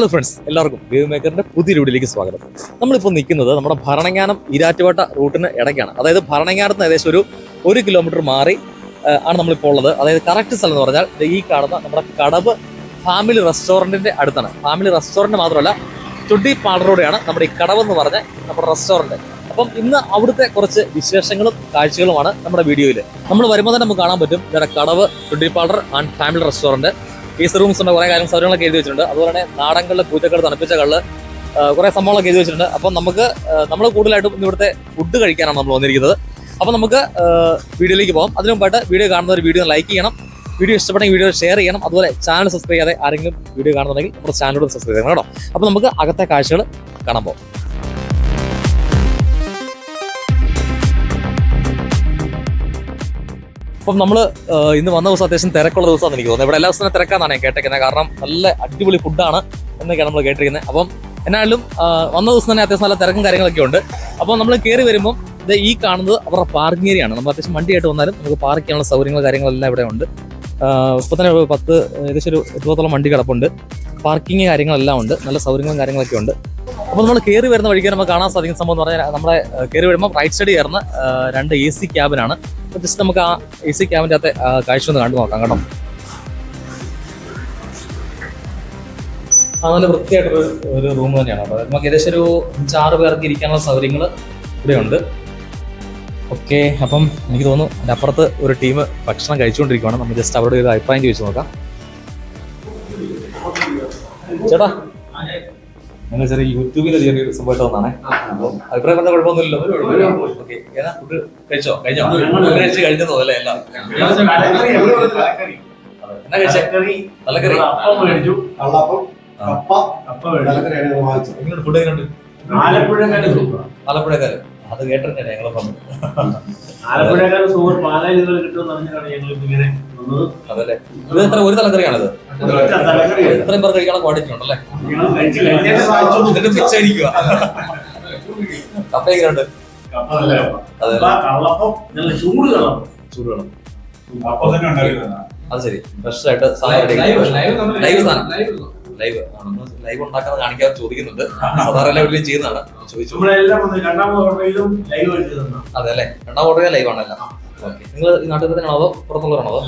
Hello friends എല്ലാവർക്കും wave മേക്കറിന്റെ പുതിയ വീഡിയോയിലേക്ക് സ്വാഗതം. നമ്മളിപ്പോൾ നിൽക്കുന്നത് നമ്മുടെ ഭരണങ്ങാനം ഈരാറ്റുപേട്ട റൂട്ടിന് ഇടയ്ക്കാണ്. അതായത് ഭരണങ്ങാനത്ത് ഏകദേശം ഒരു ഒരു കിലോമീറ്റർ മാറി ആണ് നമ്മളിപ്പോൾ ഉള്ളത്. അതായത് കറക്റ്റ് സ്ഥലം എന്ന് പറഞ്ഞാൽ ഈ കാണുന്ന നമ്മുടെ കടവ് ഫാമിലി റെസ്റ്റോറന്റിന്റെ അടുത്താണ്. ഫാമിലി റെസ്റ്റോറന്റ് മാത്രമല്ല ചുട്ടി പാളറോടെയാണ് നമ്മുടെ ഈ കടവ് എന്ന് പറഞ്ഞ നമ്മുടെ റെസ്റ്റോറന്റ് അപ്പം ഇന്ന് അവിടുത്തെ കുറച്ച് വിശേഷങ്ങളും കാഴ്ചകളുമാണ് നമ്മുടെ വീഡിയോയിൽ നമ്മൾ വരുമ്പോൾ തന്നെ നമുക്ക് കാണാൻ പറ്റും ഇവിടെ കടവ് ചുട്ടി parlour and family restaurant piece rooms ഉണ്ട് കുറേ കാര്യം സൗകര്യങ്ങളൊക്കെ എഴുതി വെച്ചിട്ടുണ്ട്. അതുപോലെ തന്നെ നാടൻകല്ല് പൂച്ചകൾ തണുപ്പിച്ച കള്ള് കുറേ സംഭവങ്ങളൊക്കെ എഴുതി വെച്ചിട്ടുണ്ട്. അപ്പം നമുക്ക് നമ്മൾ കൂടുതലായിട്ടും ഇവിടുത്തെ ഫുഡ് കഴിക്കാനാണ് നമ്മൾ വന്നിരിക്കുന്നത്. അപ്പം നമുക്ക് വീഡിയോയിലേക്ക് പോകാം. അതിനു മുമ്പായിട്ട് വീഡിയോ കാണുന്നവർ വീഡിയോ ലൈക്ക് ചെയ്യണം. വീഡിയോ ഇഷ്ടപ്പെട്ടെങ്കിൽ വീഡിയോ ഷെയർ ചെയ്യണം. അതുപോലെ ചാനൽ സബ്സ്ക്രൈബ് ചെയ്യാതെ ആരെങ്കിലും വീഡിയോ കാണുന്നുണ്ടെങ്കിൽ നമ്മുടെ ചാനലോട് സബ്സ്ക്രൈബ് ചെയ്യണം കേട്ടോ. അപ്പം നമുക്ക് അകത്തെ കാഴ്ചകൾ കാണാൻ പോകാം. അപ്പം നമ്മൾ ഇന്ന് വന്ന ദിവസം അത്യാവശ്യം തിരക്കുള്ള ദിവസമാണ് എനിക്ക് തോന്നുന്നത് ഇവിടെ എല്ലാ ദിവസവും തിരക്കാന്നാണ് ഞാൻ കേട്ടേക്കുന്നത്. കാരണം നല്ല അടിപൊളി ഫുഡാണ് എന്നൊക്കെയാണ് നമ്മൾ കേട്ടിരിക്കുന്നത്. അപ്പം എന്നാലും വന്ന ദിവസം തന്നെ അത്യാവശ്യം നല്ല തിരക്കും കാര്യങ്ങളൊക്കെ ഉണ്ട്. അപ്പോൾ നമ്മൾ കയറി വരുമ്പോൾ ഇത് ഈ കാണുന്നത് അവരുടെ പാർക്കിംഗ് ഏരിയ ആണ്. നമ്മൾ അത്യാവശ്യം വണ്ടിയായിട്ട് വന്നാലും നമുക്ക് പാർക്ക് ചെയ്യാനുള്ള സൗകര്യങ്ങൾ കാര്യങ്ങളെല്ലാം ഇവിടെ ഉണ്ട്. ഇപ്പോൾ തന്നെ പത്ത് ഏകദേശം ഒരു ഇരുപത്തോളം വണ്ടി കിടപ്പുണ്ട്. പാർക്കിംഗ് കാര്യങ്ങളെല്ലാം ഉണ്ട്. നല്ല സൗകര്യങ്ങളും കാര്യങ്ങളൊക്കെ ഉണ്ട്. അപ്പോൾ നമ്മൾ കയറി വരുന്ന വഴിക്ക് നമുക്ക് കാണാൻ സാധിക്കുന്ന സംഭവം എന്ന് പറഞ്ഞാൽ നമ്മുടെ കയറി വരുമ്പോൾ റൈറ്റ് സൈഡ് കയറുന്ന രണ്ട് എ സി ക്യാബിനാണ് ജസ്റ്റ് നമുക്ക് ആ എ സി ക്യാബിന്റെ അകത്തെ കാഴ്ച ഒന്ന് കണ്ടു നോക്കാം കേട്ടോ. ആ നല്ല വൃത്തിയായിട്ടൊരു ഒരു റൂം തന്നെയാണ്. അപ്പോൾ നമുക്ക് ഏകദേശം ഒരു അഞ്ചാറ് പേർക്ക് ഇരിക്കാനുള്ള സൗകര്യങ്ങൾ ഇവിടെയുണ്ട്. ഓക്കെ അപ്പം എനിക്ക് തോന്നുന്നു അതിന്റെ അപ്പുറത്ത് ഒരു ടീം ഭക്ഷണം കഴിച്ചുകൊണ്ടിരിക്കുകയാണ് നമ്മൾ ജസ്റ്റ് അവരുടെ ഒരു അഭിപ്രായം ചോദിച്ചു നോക്കാം. ചേട്ടാ ഞങ്ങൾ ചെറിയ യൂട്യൂബിൽ ചെറിയൊരു സംഭവമായിട്ട് വന്നാണേ. അപ്പം അഭിപ്രായം പറഞ്ഞ കുഴപ്പമൊന്നുമില്ലല്ലോ. ഓക്കെ. ഏതാ? ഫുഡ് കഴിച്ചോ? കഴിഞ്ഞോ കഴിച്ച് കഴിഞ്ഞതോ അല്ലേ എല്ലാം എന്നാ കഴിച്ചേ? തലക്കറി. മേടിച്ചു. കള്ളപ്പം. കപ്പ കപ്പ എങ്ങനെയുണ്ട്? ഫുഡ് എങ്ങനെയുണ്ട്? ആലപ്പുഴക്കാര് അത് കേട്ടിട്ടാണ് ഞങ്ങൾ പറഞ്ഞു ആലപ്പുഴക്കാര് സൂപ്പർ. പാലായിൽ ഇതുപോലെ കിട്ടുമെന്ന് പറഞ്ഞാണ് ഞങ്ങൾ ഇങ്ങനെ അതല്ലേ? ഇത് എത്ര ഒരു തലക്കറിയാണത്? ഇത്രയും പേർ കഴിക്കാനുള്ള ക്വാണ്ടിറ്റി ഉണ്ടല്ലേ എന്നിട്ട് പിച്ചടിക്കുക കപ്പ എങ്ങനെയുണ്ട്? അതെ. ശരി. ഫ്രഷ് ആയിട്ട് ലൈവ് സാധനം. ലൈവ് ലൈവ് ഉണ്ടാക്കാതെ കാണിക്കാൻ ചോദിക്കുന്നുണ്ട്. സാധാരണ എല്ലാ വീട്ടിലും ചെയ്യുന്നതാണ്. ചോദിച്ചു. അതെ അല്ലേ? രണ്ടാം ഓർഡർ ലൈവ് ആണല്ലോ. നിങ്ങൾ ഈ നാട്ടിൽ തന്നെയാണോ അതോ പുറത്തുള്ളവരാണോ അതോ?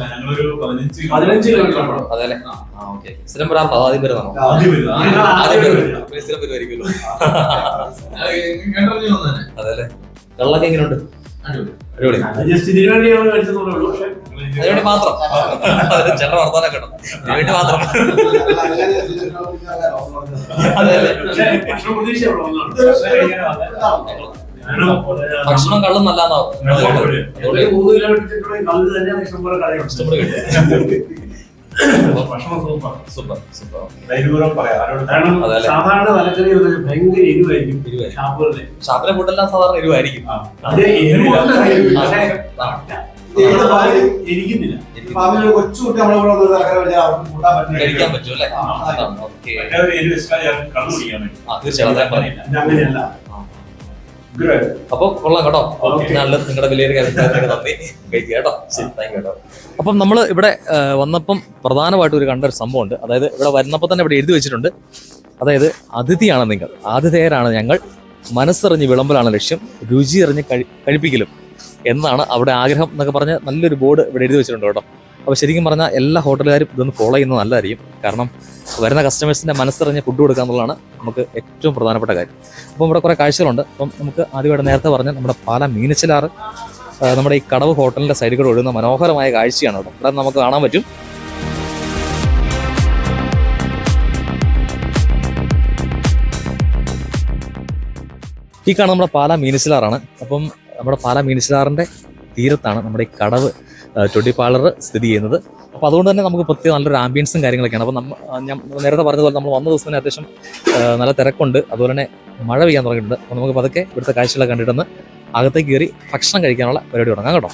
പതിനഞ്ച് കിലോമീറ്റർ അതെ അല്ലേ? ആ ഓക്കെ സ്ഥിരം വരാറുണ്ടോ അതോ ആദ്യം വരുന്നതാണോ സ്ഥിരം വരുമായിരിക്കുമല്ലോ അതെ വെള്ളമൊക്കെ എങ്ങനെയുണ്ട്? അടിപൊളി. വേണ്ടി അതിനുവേണ്ടി മാത്രം. ചില വർത്താനം കേട്ടോ ഇതിനുവേണ്ടി മാത്രം. അതെ അല്ലേ? പക്ഷേ ഭക്ഷണം കള്ളും ആരോടും സാധാരണ ഭയങ്കര എരിവായിരിക്കും ഷാപ്പിലെ ഫുഡെല്ലാം സാധാരണ എരിവായിരിക്കും. കൊച്ചുകുട്ടി നമ്മളെ കൂടെ കഴിക്കാൻ പറ്റും അല്ലേ? അങ്ങനെയല്ല അപ്പൊ കൊള്ളാം കേട്ടോ. നല്ല നിങ്ങളുടെ വലിയൊരു കാര്യത്തിനൊക്കെ നന്ദി. കേട്ടോ. താങ്ക് കേട്ടോ. അപ്പം നമ്മൾ ഇവിടെ വന്നപ്പം പ്രധാനമായിട്ട് ഒരു കണ്ട ഒരു സംഭവമുണ്ട്. അതായത് ഇവിടെ വരുന്നപ്പോൾ തന്നെ ഇവിടെ എഴുതി വെച്ചിട്ടുണ്ട്. അതായത് അതിഥിയാണ് നിങ്ങൾ. ആതിഥേയരാണ് ഞങ്ങൾ. മനസ്സറിഞ്ഞ് വിളമ്പലാണ് ലക്ഷ്യം. രുചി അറിഞ്ഞ് കഴി കഴിപ്പിക്കലും. എന്നാണ് അവിടെ ആഗ്രഹം എന്നൊക്കെ പറഞ്ഞ് നല്ലൊരു ബോർഡ് ഇവിടെ എഴുതി വെച്ചിട്ടുണ്ട് കേട്ടോ. അപ്പോൾ ശരിക്കും പറഞ്ഞാൽ എല്ലാ ഹോട്ടലുകാരും ഇതൊന്ന് ഫോളോ ചെയ്യുന്നത് നല്ലതായിരിക്കും. കാരണം വരുന്ന കസ്റ്റമേഴ്സിന്റെ മനസ്സറിഞ്ഞ് ഫുഡ് കൊടുക്കുക എന്നുള്ളതാണ് നമുക്ക് ഏറ്റവും പ്രധാനപ്പെട്ട കാര്യം. അപ്പം ഇവിടെ കുറേ കാഴ്ചകളുണ്ട്. അപ്പം നമുക്ക് ആദ്യമായിട്ട് നേരത്തെ പറഞ്ഞ നമ്മുടെ പാല മീനച്ചിലാറ് നമ്മുടെ ഈ കടവ് ഹോട്ടലിന്റെ സൈഡിൽ കൂടെ ഒഴുകുന്ന മനോഹരമായ കാഴ്ചയാണ് ഇവിടെ ഇവിടെ നമുക്ക് കാണാൻ പറ്റും. ഈ കാണുന്ന നമ്മുടെ പാല മീനച്ചിലാറാണ്. അപ്പം നമ്മുടെ പാല മീനച്ചിലാറിന്റെ തീരത്താണ് നമ്മുടെ ഈ കടവ് ചൊട്ടി പാർലർ സ്ഥിതി ചെയ്യുന്നത്. അപ്പോൾ അതുകൊണ്ട് തന്നെ നമുക്ക് പ്രത്യേക നല്ലൊരു ആംബിയൻസും കാര്യങ്ങളൊക്കെയാണ്. അപ്പോൾ നമ്മൾ ഞാൻ നേരത്തെ പറഞ്ഞതുപോലെ നമ്മൾ വന്ന ദിവസം തന്നെ അത്യാവശ്യം നല്ല തിരക്കുണ്ട്. അതുപോലെ തന്നെ മഴ പെയ്യാൻ തുടങ്ങിയിട്ടുണ്ട്. അപ്പോൾ നമുക്ക് പതുക്കെ ഇവിടുത്തെ കാഴ്ചകളൊക്കെ കണ്ടിട്ടൊന്ന് അകത്തേക്ക് കയറി ഭക്ഷണം കഴിക്കാനുള്ള പരിപാടി തുടങ്ങാം കേട്ടോ.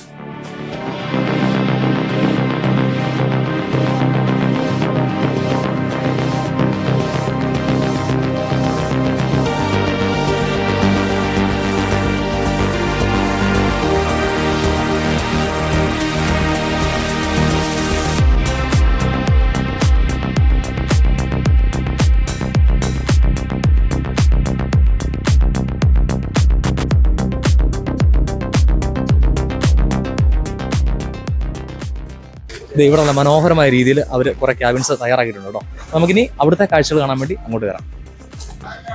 ഇവിടെ നല്ല മനോഹരമായ രീതിയിൽ അവർ കുറെ ക്യാബിൻസ് തയ്യാറാക്കിയിട്ടുണ്ട് കേട്ടോ. നമുക്കിനി അവിടുത്തെ കാഴ്ചകൾ കാണാൻ വേണ്ടി അങ്ങോട്ട് വരാം.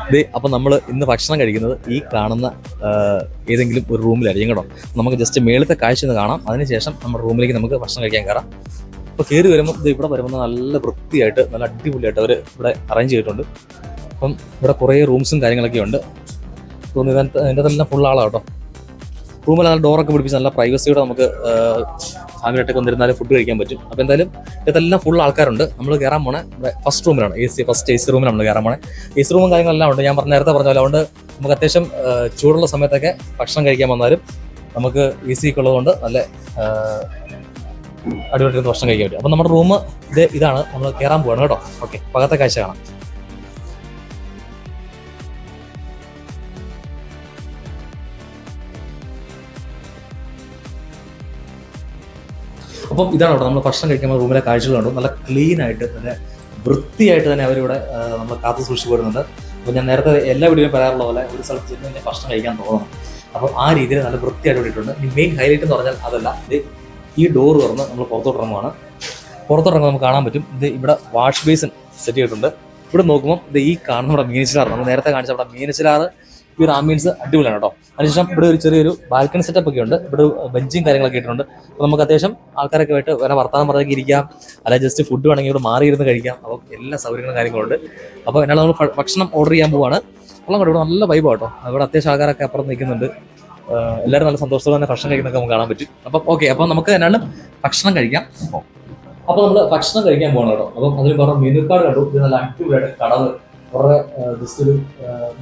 ഇത് അപ്പം നമ്മൾ ഇന്ന് ഭക്ഷണം കഴിക്കുന്നത് ഈ കാണുന്ന ഏതെങ്കിലും ഒരു റൂമിലായിരിക്കും കേട്ടോ. നമുക്ക് ജസ്റ്റ് മേളത്തെ കാഴ്ച ഒന്ന് കാണാം. അതിനുശേഷം നമ്മുടെ റൂമിലേക്ക് നമുക്ക് ഭക്ഷണം കഴിക്കാൻ കയറാം. അപ്പോൾ കയറി വരുമ്പോൾ ഇത് ഇവിടെ വരുമ്പോൾ നല്ല വൃത്തിയായിട്ട് നല്ല അടിപൊളിയായിട്ട് അവർ ഇവിടെ അറേഞ്ച് ചെയ്തിട്ടുണ്ട്. അപ്പം ഇവിടെ കുറേ റൂംസും കാര്യങ്ങളൊക്കെ ഉണ്ട്. തോന്നുന്നു അതിന്റെ തന്നെ ഫുൾ ആളാണ് കേട്ടോ. റൂമിൽ നല്ല ഡോറൊക്കെ പിടിപ്പിച്ച് നല്ല പ്രൈവസിയോടെ നമുക്ക് ഫാമിലിയായിട്ടൊക്കെ വന്നിരുന്നാലും ഫുഡ് കഴിക്കാൻ പറ്റും. അപ്പോൾ എന്തായാലും ഇതെല്ലാം ഫുൾ ആൾക്കാരുണ്ട്. നമ്മൾ കയറാൻ പോണേ ഫസ്റ്റ് റൂമിലാണ് A C first A C റൂമിലാണ് നമ്മൾ കയറാൻ പോണേ. എ സി റൂമും കാര്യങ്ങളെല്ലാം ഉണ്ട്. ഞാൻ പറഞ്ഞ നേരത്തെ പറഞ്ഞ പോലെ അതുകൊണ്ട് നമുക്ക് അത്യാവശ്യം ചൂടുള്ള സമയത്തൊക്കെ ഭക്ഷണം കഴിക്കാൻ വന്നാലും നമുക്ക് എ സി ഒക്കെ ഉള്ളതുകൊണ്ട് നല്ല അടിപൊളി അടിപൊളിയായിട്ട് ഭക്ഷണം കഴിക്കാൻ പറ്റും. അപ്പം നമ്മുടെ റൂം ഇത് ഇതാണ്. നമ്മൾ കയറാൻ പോവാണ് കേട്ടോ. ഓക്കെ പകത്തെ കാഴ്ച കാണാം. അപ്പം ഇതാണ് അവിടെ നമ്മൾ ഭക്ഷണം കഴിക്കുമ്പോൾ റൂമിലെ കാഴ്ചകൾ കണ്ടു. നല്ല ക്ലീൻ ആയിട്ട് നല്ല വൃത്തിയായിട്ട് തന്നെ അവരിവിടെ നമ്മൾ കാത്തു സൂക്ഷിച്ചു പോരുന്നുണ്ട് അപ്പോൾ ഞാൻ നേരത്തെ എല്ലാ വീഡിയോയും പറയാറുള്ള പോലെ ഒരു സ്ഥലത്ത് ചെന്ന് കഴിഞ്ഞാൽ ഭക്ഷണം കഴിക്കാൻ തോന്നണം. അപ്പം ആ രീതിയിൽ നല്ല വൃത്തിയായിട്ട് ഇട്ടിട്ടുണ്ട്. ഈ മെയിൻ ഹൈലൈറ്റ് എന്ന് പറഞ്ഞാൽ അതല്ല. ഇത് ഈ ഡോർ തുറന്ന് നമ്മൾ പുറത്തോട്ടിറങ്ങുവാണ് പുറത്തോട്ടിറങ്ങുമ്പോൾ നമുക്ക് കാണാൻ പറ്റും. ഇത് ഇവിടെ വാഷ് ബേസിൻ സെറ്റ് ചെയ്തിട്ടുണ്ട്. ഇവിടെ നോക്കുമ്പോൾ ഇത് ഈ കാണുന്ന നമ്മുടെ മീനച്ചിലാറ്. നമ്മൾ നേരത്തെ കാണിച്ച അവിടെ മീനച്ചിലാറ്. ഈ ഒരു ആംബിയൻസ് അടിപൊളിയാണ് കേട്ടോ. അതിനുശേഷം ഇവിടെ ഒരു ചെറിയൊരു ബാൽക്കണി സെറ്റപ്പ് ഒക്കെ ഉണ്ട്. ഇവിടെ ബെഞ്ചും കാര്യങ്ങളൊക്കെ ഇട്ടിട്ടുണ്ട്. അപ്പോൾ നമുക്ക് അത്യാവശ്യം ആൾക്കാരൊക്കെ ആയിട്ട് വരെ വർത്താനം പറഞ്ഞൊക്കെ ഇരിക്കാം. അല്ലെങ്കിൽ ജസ്റ്റ് ഫുഡ് വേണമെങ്കിൽ ഇവിടെ മാറിയിരുന്ന് കഴിക്കാം. അപ്പോൾ എല്ലാ സൗകര്യങ്ങളും കാര്യങ്ങളുണ്ട് അപ്പോൾ എന്നാൽ നമ്മൾ ഭക്ഷണം ഓർഡർ ചെയ്യാൻ പോവാണ്. അപ്പോൾ ഇവിടെ നല്ല വൈബ് കേട്ടോ. ഇവിടെ അത്യാവശ്യം ആൾക്കാരൊക്കെ അപ്പുറം നിൽക്കുന്നുണ്ട്. എല്ലാവരും നല്ല സന്തോഷത്തോടെ തന്നെ ഭക്ഷണം കഴിക്കുന്നൊക്കെ നമുക്ക് കാണാൻ പറ്റും. അപ്പം ഓക്കെ അപ്പോൾ നമുക്ക് എന്നാണ് ഭക്ഷണം കഴിക്കാം. അപ്പോൾ നമ്മൾ ഭക്ഷണം കഴിക്കാൻ പോകണം കേട്ടോ. അപ്പം അതിൽ പറഞ്ഞ മെനു കാർഡ് കണ്ടു. ഇത് നല്ല അടിപൊളിയായിട്ട് കടവ്. കുറേ ജസ്റ്റ്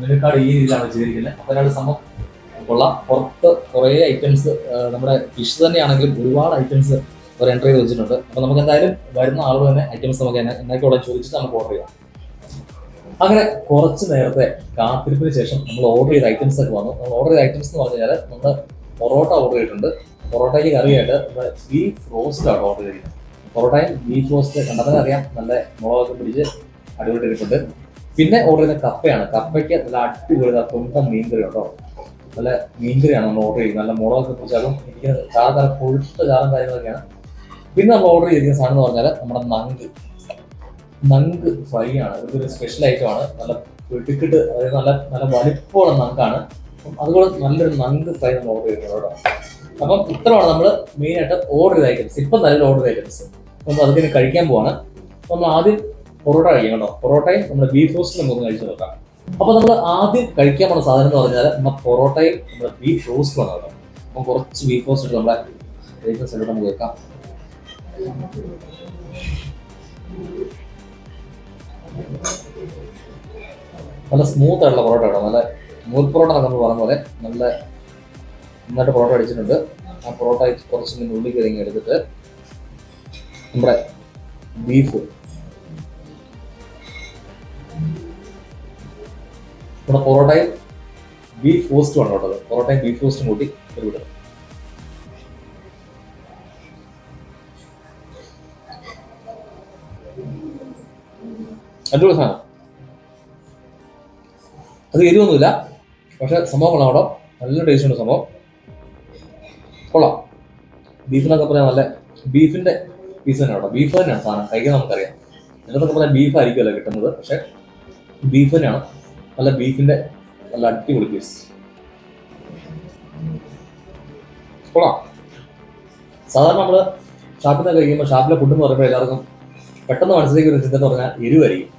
മെനുക്കാർഡ് ഈ രീതിയിലാണ് വെച്ചിരിക്കുന്നത് അപ്പോൾ അതിനകത്ത് സമം കൊള്ളാം. പുറത്ത് കുറേ ഐറ്റംസ് നമ്മുടെ ഫിഷ് തന്നെയാണെങ്കിലും ഒരുപാട് ഐറ്റംസ് അവർ എന്റർ ചെയ്ത് വെച്ചിട്ടുണ്ട്. അപ്പോൾ നമുക്ക് എന്തായാലും വരുന്ന ആളുകൾ തന്നെ ഐറ്റംസ് നമുക്ക് എന്നെ എന്നൊക്കെ ചോദിച്ചിട്ട് നമുക്ക് ഓർഡർ ചെയ്യാം. അങ്ങനെ കുറച്ച് നേരത്തെ കാത്തിരിപ്പിന് ശേഷം നമ്മൾ ഓർഡർ ചെയ്ത ഐറ്റംസ് ഒക്കെ വന്നു. നമ്മൾ ഓർഡർ ചെയ്ത ഐറ്റംസ് എന്ന് പറഞ്ഞു കഴിഞ്ഞാൽ നമ്മൾ പൊറോട്ട ഓർഡർ ചെയ്തിട്ടുണ്ട്. പൊറോട്ടയ്ക്ക് കറിയായിട്ട് നമ്മുടെ ബീഫ് റോസ്റ്റ് ആണ് ഓർഡർ ചെയ്തിരിക്കുന്നത്. പൊറോട്ടയും ബീഫ് റോസ്റ്റ് കണ്ടതെന്ന് അറിയാം. നല്ല മുളകൊക്കെ പിടിച്ച് അടിപൊളി ഇരിപ്പുണ്ട് പിന്നെ ഓർഡർ ചെയ്യുന്ന കപ്പയാണ്. കപ്പയ്ക്ക് നല്ല അടിപൊളി മീൻ മീൻകറി ഉണ്ടോ? നല്ല മീൻകറിയാണ് നമ്മൾ ഓർഡർ ചെയ്യുന്നത്. നല്ല മുളകൊക്കെ പിടിച്ചാലും എനിക്ക് ചാറ് നല്ല കൊഴുത്ത ചാറും കാര്യങ്ങളൊക്കെയാണ്. പിന്നെ നമ്മൾ ഓർഡർ ചെയ്തിരിക്കുന്ന സാധനം എന്ന് പറഞ്ഞാൽ നമ്മുടെ നങ്ക്. നങ്ക് ഫ്രൈ ആണ്. ഇതൊരു സ്പെഷ്യൽ ഐറ്റം ആണ്. നല്ല വെട്ടിക്കിട്ട് അതായത് നല്ല നല്ല വലിപ്പമുള്ള നങ്കാണ്. അതുപോലെ നല്ലൊരു നങ്ക് ഫ്രൈ നമ്മൾ ഓർഡർ ചെയ്യുന്നത് അപ്പം ഇത്രയാണ് നമ്മൾ മെയിനായിട്ട് ഓർഡർ ചെയ്ത ഐറ്റംസ് ഇപ്പം നല്ല ഓർഡർ ഐറ്റംസ് നമ്മൾ അതിന് കഴിക്കാൻ പോവാണ്. നമ്മൾ ആദ്യം പൊറോട്ട കഴിക്കാം കേട്ടോ പൊറോട്ടയും നമ്മുടെ ബീഫ് റോസ്റ്റും നമുക്ക് കഴിച്ചു നോക്കാം. അപ്പോൾ നമ്മൾ ആദ്യം കഴിക്കാൻ പോകുന്ന സാധനം എന്ന് പറഞ്ഞാൽ നമ്മുടെ പൊറോട്ടയും നമ്മുടെ ബീഫ് റോസ്റ്റുമാണ് കേട്ടോ. അപ്പം കുറച്ച് ബീഫ് റോസ്റ്റ് ഇട്ട് നമ്മുടെ എല്ലാം നമുക്ക് വെക്കാം. നല്ല സ്മൂത്ത് ആയിട്ടുള്ള പൊറോട്ട നല്ല നൂൽ പൊറോട്ട നമ്മൾ പറഞ്ഞ പോലെ നല്ല നന്നായിട്ട് പൊറോട്ട അടിച്ചിട്ടുണ്ട്. ആ പൊറോട്ട കുറച്ച് ഉള്ളിൽ എടുത്തിട്ട് നമ്മുടെ ബീഫ് നമ്മുടെ പൊറോട്ടയും ബീഫ് റോസ്റ്റും ആണ് കേട്ടത് പൊറോട്ടയും ബീഫ് റോസ്റ്റും കൂട്ടി ഒരു വിടും അടിപൊളി സാധനം. അത് എരിവൊന്നുമില്ല. പക്ഷെ സംഭവം കൊള്ളാം അവിടെ നല്ല ടേസ്റ്റ് ഉണ്ട് സംഭവം. കൊള്ളാം. ബീഫിനൊക്കെ പറയാൻ നല്ല ബീഫിന്റെ പീസ് തന്നെ കേട്ടോ. ബീഫ് തന്നെയാണ് സാധനം. കഴിക്കാൻ നമുക്കറിയാം. എന്നൊക്കെ പറയാൻ ബീഫായിരിക്കുമല്ലോ കിട്ടുന്നത്. പക്ഷെ ബീഫ് തന്നെയാണ് നല്ല ബീഫിന്റെ നല്ല അടിപൊളി പീസ് കൊള്ളാം. സാധാരണ നമ്മൾ ഷാപ്പിൽ നിന്ന് കഴിക്കുമ്പോൾ ഷാപ്പിലെ ഫുഡ് എന്ന് പറയുമ്പോൾ എല്ലാവർക്കും പെട്ടെന്ന് മനസ്സിലേക്ക് ഒരു ചിന്ത എന്ന് പറഞ്ഞാൽ എരിവായിരിക്കും.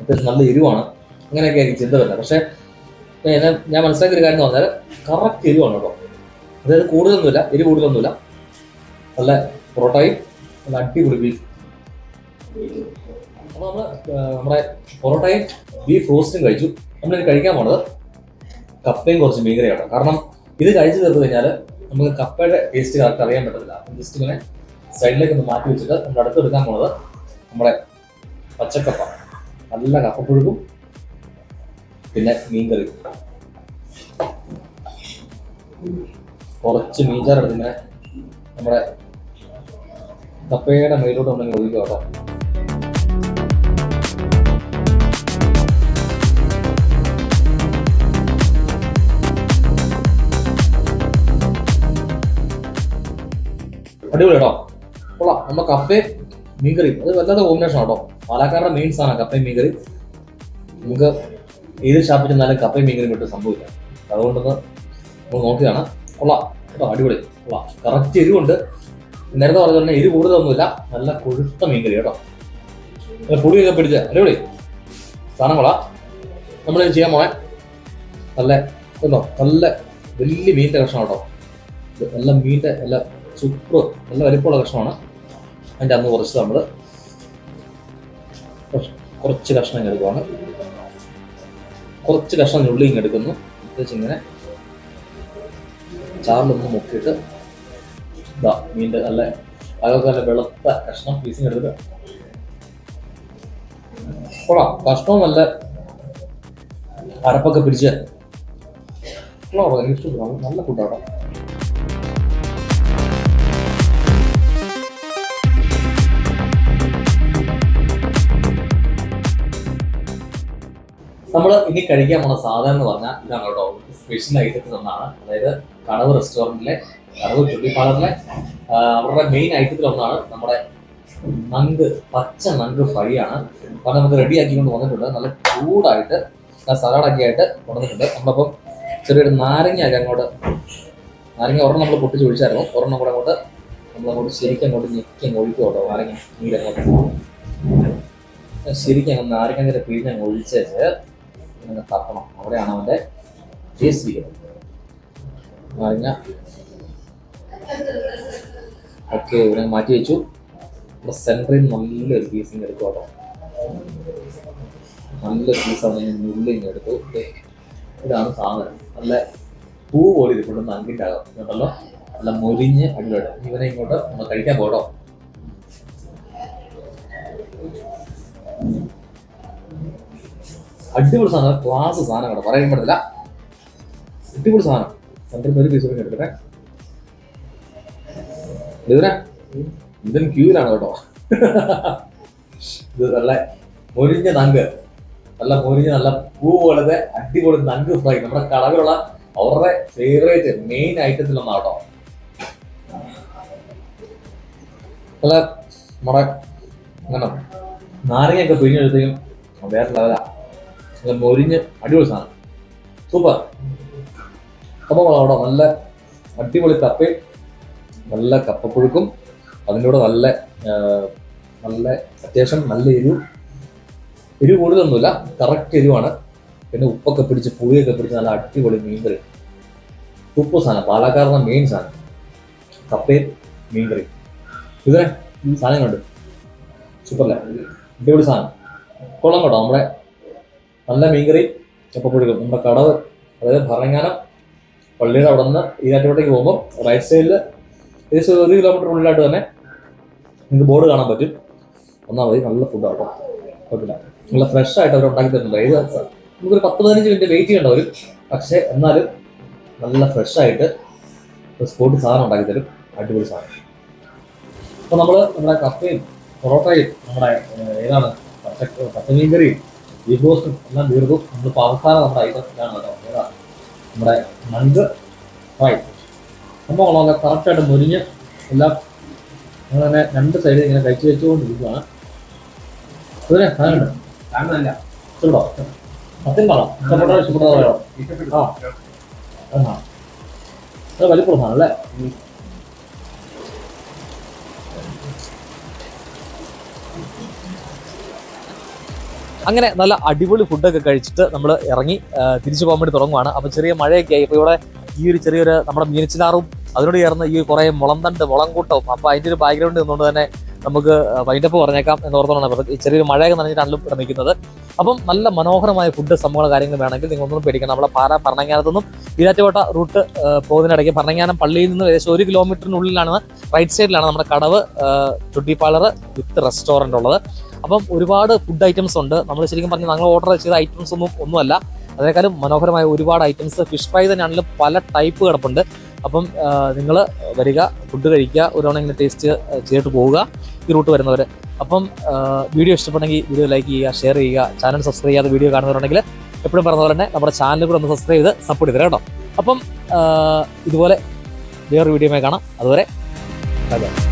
അത്യാവശ്യം നല്ല എരിവാണ്. അങ്ങനെയൊക്കെ ആയിരിക്കും ചിന്ത വരുന്നത്. പക്ഷേ ഞാൻ ഞാൻ മനസ്സിലാക്കിയ ഒരു കാര്യം പറഞ്ഞാൽ കറക്റ്റ് എരിവാണ് കേട്ടോ. അതായത് കൂടുതലൊന്നുമില്ല എരി കൂടുതലൊന്നുമില്ല. നല്ല പൊറോട്ടയും നല്ല അടിപൊളി ബീഫ് അപ്പോൾ നമ്മൾ നമ്മുടെ പൊറോട്ടയും ബീഫ് റോസ്റ്റും കഴിച്ചു. നമ്മൾ ഇത് കഴിക്കാൻ പോണത് കപ്പയും കുറച്ച് മീൻകറിയാണ്. കാരണം ഇത് കഴിച്ചു തീർത്ത് കഴിഞ്ഞാൽ നമുക്ക് കപ്പയുടെ ടേസ്റ്റ് കറക്റ്റ് അറിയാൻ പറ്റത്തില്ല. ജസ്റ്റ് ഇങ്ങനെ സൈഡിലേക്ക് ഒന്ന് മാറ്റി വെച്ചിട്ട് നമ്മൾ അടുത്ത് എടുക്കാൻ പോണത് നമ്മുടെ പച്ചക്കപ്പ. നല്ല കപ്പപ്പുഴുക്കും പിന്നെ മീൻകറി കുറച്ച് മീൻചാറ് എടുത്ത് ഇങ്ങനെ നമ്മുടെ കപ്പയുടെ മേലോട്ട് ഉണ്ടെങ്കിൽ ഒഴിക്കുക കേട്ടോ. അടിപൊളി കേട്ടോ കൊള്ളാം. നമ്മൾ കപ്പയും മീൻകറിയും അത് വല്ലാത്ത കോമ്പിനേഷൻ ആട്ടോ. പാലക്കാരുടെ മെയിൻ സാധനം കപ്പയും മീൻകറി. നമുക്ക് ഏത് ഷാപ്പിൽ ചെന്നാലും കപ്പയും മീൻകറിയും വിട്ട് സംഭവിക്കാം അതുകൊണ്ടൊന്ന് നമ്മൾ നോക്കിയാണ്. കൊള്ളാം. കേട്ടോ അടിപൊളി. കൊള്ളാം. കറക്റ്റ് എരിവുണ്ട്. നേരത്തെ പറഞ്ഞ തന്നെ എരിവ് കൂടുതലൊന്നുമില്ല. നല്ല കൊഴുത്ത മീൻകറി കേട്ടോ. പുളിയൊക്കെ പിടിച്ച. അടിപൊളി. സാധനം കൊള്ളാം. നമ്മൾ ചെയ്യാൻ പോണേ. നല്ല കേട്ടോ നല്ല വലിയ മീന്റെ കഷ്ണം കേട്ടോ നല്ല മീന്റെ നല്ല സൂപ്പർ നല്ല വലിപ്പമുള്ള കഷ്ണമാണ്. അതിന്റെ അന്ന് കുറച്ച് നമ്മൾ കുറച്ച് കഷ്ണം ഇങ്ങെടുക്കുവാണ് കുറച്ച് കഷ്ണം ഉള്ളി ഇങ്ങെടുക്കുന്നു ഇങ്ങനെ ചാറിലൊന്ന് മുക്കിയിട്ട് ഇതാ മീന്റെ നല്ല അതൊക്കെ നല്ല വെളുത്ത കഷ്ണം പീസിങ് എടുക്കുക കൊള്ളാം. കഷ്ണവും നല്ല അരപ്പൊക്കെ പിടിച്ച് എനിക്ക് നല്ല ഫുഡാണ് നമ്മൾ ഇനി കഴിക്കാൻ പോണ സാധനം എന്ന് പറഞ്ഞാൽ ഇതാണ് കേട്ടോ സ്പെഷ്യൽ ഐറ്റത്തിൽ ഒന്നാണ്. അതായത് കടവ് റെസ്റ്റോറന്റിലെ കടവ് ചുള്ളിപ്പാളറിലെ ആ, അവരുടെ മെയിൻ ഐറ്റത്തിൽ ഒന്നാണ് നമ്മുടെ നങ്ക് പച്ച നങ്ക് ഫ്രൈ ആണ്. അപ്പം നമുക്ക് റെഡി ആക്കിക്കൊണ്ട് വന്നിട്ടുണ്ട്. നല്ല ചൂടായിട്ട് സലാഡൊക്കെ ആയിട്ട് കൊണ്ടുവന്നിട്ടുണ്ട് നമ്മളപ്പം ചെറിയൊരു നാരങ്ങ ഒക്കെ അങ്ങോട്ട് നാരങ്ങ ഒരെണ്ണം നമ്മൾ പൊട്ടിച്ച് ഒഴിച്ചായിരുന്നു. ഒരെണ്ണം കൂടെ അങ്ങോട്ട് നമ്മളങ്ങോട്ട് ശരിക്കും അങ്ങോട്ട് ഞെക്കി അങ്ങ് ഒഴിക്കും കേട്ടോ. നാരങ്ങ നീരങ്ങോട്ട് ശരിക്കും അങ്ങ് നാരങ്ങ പിഴിഞ്ഞങ്ങ് ഒഴിച്ചേച്ച് ഇങ്ങനെ തപ്പണം. അവിടെയാണ് ഇരിക്കുന്നത് നാരങ്ങ ഓക്കെ ഇവിടെ മാറ്റി വെച്ചു. ഇവിടെ സെൻട്രിൽ നല്ലൊരു പീസ് ഇങ്ങനെ എടുക്കും കേട്ടോ. നല്ലൊരു പീസാണ് ഞാൻ ഉള്ളിൽ ഇങ്ങനെ എടുത്തു. ഇതാണ് സാധനം. നല്ല പൂ പോലെ ഇരിപ്പുണ്ട്. നങ്കിന്റെ കേട്ടല്ലോ നല്ല മുരിഞ്ഞ് അടിപൊളിയായിട്ട് ഇവനെ ഇങ്ങോട്ട് നമ്മൾ കഴിക്കാൻ പോട്ടോ അടിപൊളി സാധനം. ക്ലാസ് സാധനം കേട്ടോ. പറയാൻ പറ്റില്ല അടിപൊളി സാധനം. സെന്ററിൽ ഒരു പീസ് കൂടി എടുക്കട്ടെ ഇതിനെ ക്യൂലാണ് കേട്ടോ? ഇത് നല്ല മൊരിഞ്ഞ നങ്ക്. നല്ല മൊരിഞ്ഞ നല്ല പൂ പോലത്തെ അടിപൊളി നങ്ക് ഫ്രൈ. നമ്മുടെ കടവിലുള്ള അവരുടെ ഫേവറേറ്റ് മെയിൻ ഐറ്റത്തിൽ ഒന്നാണ് കേട്ടോ. നമ്മുടെ അങ്ങനെ നാരങ്ങയൊക്കെ പിഴിഞ്ഞെടുത്തേക്കും. വേറെ ലെവലാ നല്ല മൊരിഞ്ഞ് അടിപൊളി സാധനം. സൂപ്പർ. അപ്പോൾ അവിടെ നല്ല അടിപൊളി കപ്പയും നല്ല കപ്പപ്പുഴുക്കും. അതിന്റെ കൂടെ നല്ല നല്ല അത്യാവശ്യം നല്ല എരിവ്. എരിവ് കൂടുതലൊന്നുമില്ല കറക്റ്റ് എരിവാണ്. പിന്നെ ഉപ്പൊക്കെ പിടിച്ച് പുളിയൊക്കെ പിടിച്ച് നല്ല അടിപൊളി മീൻകറി. ഉപ്പ് സാധനം പാലക്കാരുടെ മെയിൻ സാധനം. കപ്പയും മീൻകറി ഇതിനെ സാധനങ്ങളുണ്ട്. സൂപ്പറല്ലേ? അടിപൊളി സാധനം. കൊള്ളം കേട്ടോ നമ്മുടെ നല്ല മീൻകറി കപ്പപ്പുഴുക്കും നമ്മുടെ കടവ് അതായത് ഭരണങ്ങാനം പള്ളിയുടെ അവിടെ നിന്ന് ഈരാറ്റുപേട്ടയ്ക്ക് പോകുമ്പോൾ റൈറ്റ് സൈഡിൽ ഏകദേശം ഒരു കിലോമീറ്റർ ഉള്ളിലായിട്ട് തന്നെ നിങ്ങൾക്ക് ബോർഡ് കാണാൻ പറ്റും. ഒന്നാ മതി. നല്ല ഫുഡാണ് കേട്ടോ കുഴപ്പമില്ല. നല്ല ഫ്രഷ് ആയിട്ട് അവർ ഉണ്ടാക്കി തരുന്നുണ്ട്. ഏത് നമുക്കൊരു പത്ത് പതിനഞ്ച് മിനിറ്റ് വെയിറ്റ് ചെയ്യേണ്ട വരും. പക്ഷേ എന്നാലും നല്ല ഫ്രഷ് ആയിട്ട് സ്പോട്ട് സാധനം ഉണ്ടാക്കി തരും. അടിപൊളി സാധനം. അപ്പോൾ നമ്മൾ നമ്മുടെ കപ്പയും പൊറോട്ടയും നമ്മുടെ ഏതാണ്? പച്ച പച്ചമീൻ കറിയും റോസ്റ്റും എല്ലാം തീർന്നു നമ്മളിപ്പോൾ അവസാനം നമ്മുടെ ഐറ്റം ഇതാണ് കേട്ടോ. നമ്മുടെ നണ്ട് ഫ്രൈ സംഭവങ്ങളൊക്കെ കറക്റ്റായിട്ട് മുരിഞ്ഞ് എല്ലാം നമ്മൾ തന്നെ രണ്ട് സൈഡിൽ ഇങ്ങനെ കഴിച്ചു വെച്ചുകൊണ്ടിരിക്കുകയാണ് അതിനെ സാധനമുണ്ട്? കാണുന്നല്ല ഇഷ്ടപ്പെട്ടോ? സത്യം പറ. ഇഷ്ടപ്പെട്ടോ? ഇഷ്ടപ്പെട്ടോ. ആ. ആ അത് വലിപ്പമുള്ള അങ്ങനെ നല്ല അടിപൊളി ഫുഡൊക്കെ കഴിച്ചിട്ട് നമ്മൾ ഇറങ്ങി തിരിച്ചു പോകാൻ വേണ്ടി തുടങ്ങുവാണ്. അപ്പോൾ ചെറിയ മഴയൊക്കെ ആയി ഇപ്പോൾ ഇവിടെ ഈ ഒരു ചെറിയൊരു നമ്മുടെ മീനച്ചിലാറും അതിനോട് ചേർന്ന് ഈ കുറേ മുളന്തണ്ട് മുളംകൂട്ടവും അപ്പോൾ അതിന്റെ ഒരു ബാക്ക്ഗ്രൗണ്ട് നിന്നുകൊണ്ട് തന്നെ നമുക്ക് വൈൻഡപ്പ് പറഞ്ഞേക്കാം എന്ന് പറഞ്ഞത് ഈ ചെറിയൊരു മഴയൊക്കെ നനഞ്ഞിട്ടാണല്ലോ ഇവിടെ നിൽക്കുന്നത്. അപ്പം നല്ല മനോഹരമായ ഫുഡ് സംഭവങ്ങൾ കാര്യങ്ങൾ വേണമെങ്കിൽ നിങ്ങൾ ഒന്നും പേടിക്കണം നമ്മളെ പാറ ഭരണങ്ങാനത്തു നിന്നും ഈരാറ്റുപേട്ട റൂട്ട് പോകുന്നതിനിടയ്ക്ക് ഭരണങ്ങാനം പള്ളിയിൽ നിന്ന് ഏകദേശം ഒരു കിലോമീറ്ററിനുള്ളിലാണ് റൈറ്റ് സൈഡിലാണ് നമ്മുടെ കടവ് ചുട്ടിപ്പാളർ വിത്ത് റെസ്റ്റോറന്റ് ഉള്ളത്. അപ്പം ഒരുപാട് ഫുഡ് ഐറ്റംസ് ഉണ്ട്. നമ്മൾ ശരിക്കും പറഞ്ഞാൽ ഞങ്ങൾ ഓർഡർ ചെയ്ത ഐറ്റംസ് ഒന്നും ഒന്നുമല്ല. അതിനേക്കാളും മനോഹരമായ ഒരുപാട് ഐറ്റംസ് ഫിഷ് ഫ്രൈ തന്നെയാണെങ്കിലും പല ടൈപ്പ് കിടപ്പുണ്ട്. അപ്പം നിങ്ങൾ വരിക ഫുഡ് കഴിക്കുക ഒരു ഇങ്ങനെ ടേസ്റ്റ് ചെയ്തിട്ട് പോവുക ഈ റൂട്ട് വരുന്നവർ അപ്പം വീഡിയോ ഇഷ്ടപ്പെട്ടെങ്കിൽ വീഡിയോ ലൈക്ക് ചെയ്യുക ഷെയർ ചെയ്യുക ചാനൽ സബ്സ്ക്രൈബ് ചെയ്യാതെ വീഡിയോ കാണുന്നവരുണ്ടെങ്കിൽ എപ്പോഴും പറഞ്ഞ പോലെ തന്നെ നമ്മുടെ ചാനൽ കൂടെ ഒന്ന് സബ്സ്ക്രൈബ് ചെയ്ത് സപ്പോർട്ട് ചെയ്തേരാം കേട്ടോ. അപ്പം ഇതുപോലെ വേറൊരു വീഡിയോമായി കാണാം. അതുവരെ ബൈ ബൈ